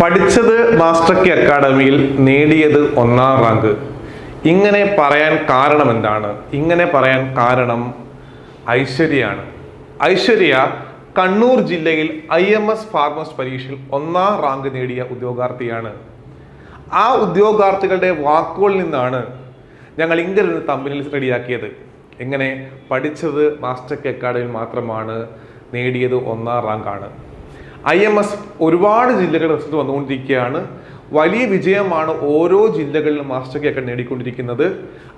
പഠിച്ചത് മാസ്റ്റർ കി അക്കാഡമിയിൽ നേടിയത് ഒന്നാം റാങ്ക്. ഇങ്ങനെ പറയാൻ കാരണം എന്താണ്? ഇങ്ങനെ പറയാൻ കാരണം ഐശ്വര്യയാണ് ഐശ്വര്യ കണ്ണൂർ ജില്ലയിൽ ഐ എം എസ് ഫാർമസ് പരീക്ഷയിൽ ഒന്നാം റാങ്ക് നേടിയ ഉദ്യോഗാർത്ഥിയാണ്. ആ ഉദ്യോഗാർത്ഥികളുടെ വാക്കുകളിൽ നിന്നാണ് ഞങ്ങൾ ഇങ്ങനെ തമ്മിൽ റെഡിയാക്കിയത്. എങ്ങനെ? പഠിച്ചത് മാസ്റ്റർ കെ അക്കാഡമിയിൽ മാത്രമാണ് നേടിയത് ഒന്നാം റാങ്കാണ്. ഐ എം എസ് ഒരുപാട് ജില്ലകളിൽ റിസൾട്ട് വന്നുകൊണ്ടിരിക്കുകയാണ്. വലിയ വിജയമാണ് ഓരോ ജില്ലകളിലും മാസ്റ്റർ കെ ഒക്കെ നേടിക്കൊണ്ടിരിക്കുന്നത്.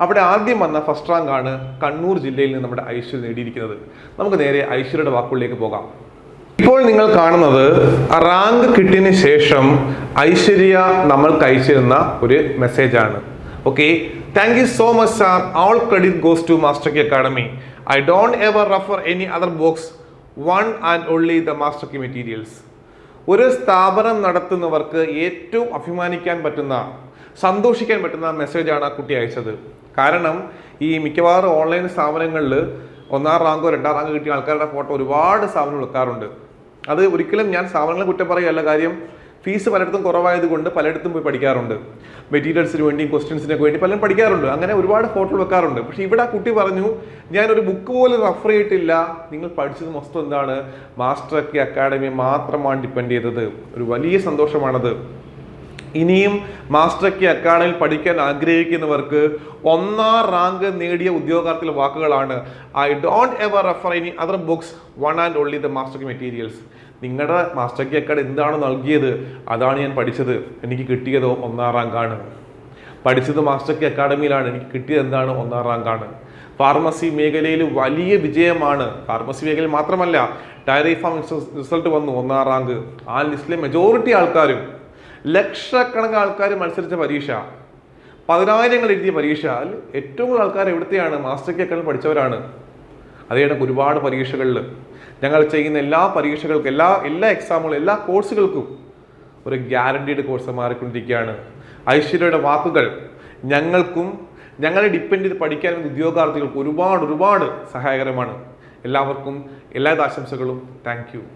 അവിടെ ആദ്യം വന്ന ഫസ്റ്റ് റാങ്ക് ആണ് കണ്ണൂർ ജില്ലയിൽ നിന്ന് നമ്മുടെ ഐശ്വര്യ നേടിയിരിക്കുന്നത്. നമുക്ക് നേരെ ഐശ്വര്യയുടെ വാക്കുകളിലേക്ക് പോകാം. ഇപ്പോൾ നിങ്ങൾ കാണുന്നത് റാങ്ക് കിട്ടിയതിന് ശേഷം ഐശ്വര്യ നമ്മൾക്ക് അയച്ചിരുന്ന ഒരു മെസ്സേജ് ആണ്. Okay thank you so much sir all credit goes to master key academy I don't ever refer any other books one and only the master key materials ഒരു സ്ഥാപനം നടത്തുന്നവർക്ക് ഏറ്റവും അഭിമാനിക്കാൻ പറ്റുന്ന സന്തോഷിക്കാൻ പറ്റുന്ന മെസ്സേജാണ് ആ കുട്ടി അയച്ചത്. കാരണം ഈ മിക്കവാറും ഓൺലൈൻ സ്ഥാപനങ്ങളിൽ ഒന്നാം റാങ്കോ രണ്ടാം റാങ്കോ കിട്ടിയ ആൾക്കാരുടെ ഫോട്ടോ ഒരുപാട് സ്ഥാപനം എടുക്കാറുണ്ട് അത് ഒരിക്കലും ഞാൻ സ്ഥാപനങ്ങളെ കുറ്റം പറയുകയല്ല കാര്യം ഫീസ് പലയിടത്തും കുറവായതുകൊണ്ട് പലയിടത്തും പോയി പഠിക്കാറുണ്ട്. മെറ്റീരിയൽസിന് വേണ്ടിയും ക്വസ്റ്റ്യൻസിനൊക്കെ വേണ്ടി പലരും പഠിക്കാറുണ്ട്. അങ്ങനെ ഒരുപാട് ഫോട്ടോ വെക്കാറുണ്ട്. പക്ഷേ ഇവിടെ കുട്ടി പറഞ്ഞു ഞാനൊരു ബുക്ക് പോലും റഫർ ചെയ്തിട്ടില്ല. നിങ്ങൾ പഠിച്ചത് മൊത്തം എന്താണ്? മാസ്റ്റർ ഒക്കെ അക്കാഡമി മാത്രമാണ് ഡിപ്പെൻഡ് ചെയ്തത്. ഒരു വലിയ സന്തോഷമാണത്. ഇനിയും മാസ്റ്റർ കി അക്കാഡമിയിൽ പഠിക്കാൻ ആഗ്രഹിക്കുന്നവർക്ക് ഒന്നാം റാങ്ക് നേടിയ ഉദ്യോഗാർത്ഥികളുടെ വാക്കുകളാണ്. I don't ever refer any other books one and only the master key materials. നിങ്ങളുടെ മാസ്റ്റർ കി അക്കാഡമി എന്താണ് നൽകിയത്? അതാണ് ഞാൻ പഠിച്ചത്. എനിക്ക് കിട്ടിയത് ഒന്നാം റാങ്കാണ്. പഠിച്ചത് മാസ്റ്റർ കി അക്കാഡമിയിലാണ്. എനിക്ക് കിട്ടിയത് എന്താണ്? ഒന്നാം റാങ്കാണ്. ഫാർമസി മേഖലയിൽ വലിയ വിജയമാണ്. ഫാർമസി മേഖലയിൽ മാത്രമല്ല ഡയറി ഫാം റിസൾട്ട് വന്നു ഒന്നാം റാങ്ക്. ആ ലിസ്റ്റിലെ മെജോറിറ്റി ആൾക്കാരും ലക്ഷക്കണക്കിന് ആൾക്കാർ മത്സരിച്ച പരീക്ഷ. പതിനായിരങ്ങൾ എഴുതിയ പരീക്ഷ അതിൽ ഏറ്റവും കൂടുതൽ ആൾക്കാർ എവിടുത്തെയാണ് മാസ്റ്റർ പഠിച്ചവരാണ്. അതേ ഒരുപാട് പരീക്ഷകളിൽ ഞങ്ങൾ ചെയ്യുന്ന എല്ലാ പരീക്ഷകൾക്കും എല്ലാ എല്ലാ എക്സാമുകളും എല്ലാ കോഴ്സുകൾക്കും ഒരു ഗ്യാരണ്ടീഡ് കോഴ്സ് മാറിക്കൊണ്ടിരിക്കുകയാണ്. ഐശ്വര്യയുടെ വാക്കുകൾ ഞങ്ങൾക്കും ഞങ്ങളെ ഡിപ്പെൻഡ് ചെയ്ത് പഠിക്കാൻ ഉദ്യോഗാർത്ഥികൾക്ക് ഒരുപാട് ഒരുപാട് സഹായകരമാണ്. എല്ലാവർക്കും എല്ലാ ആശംസകളും. താങ്ക്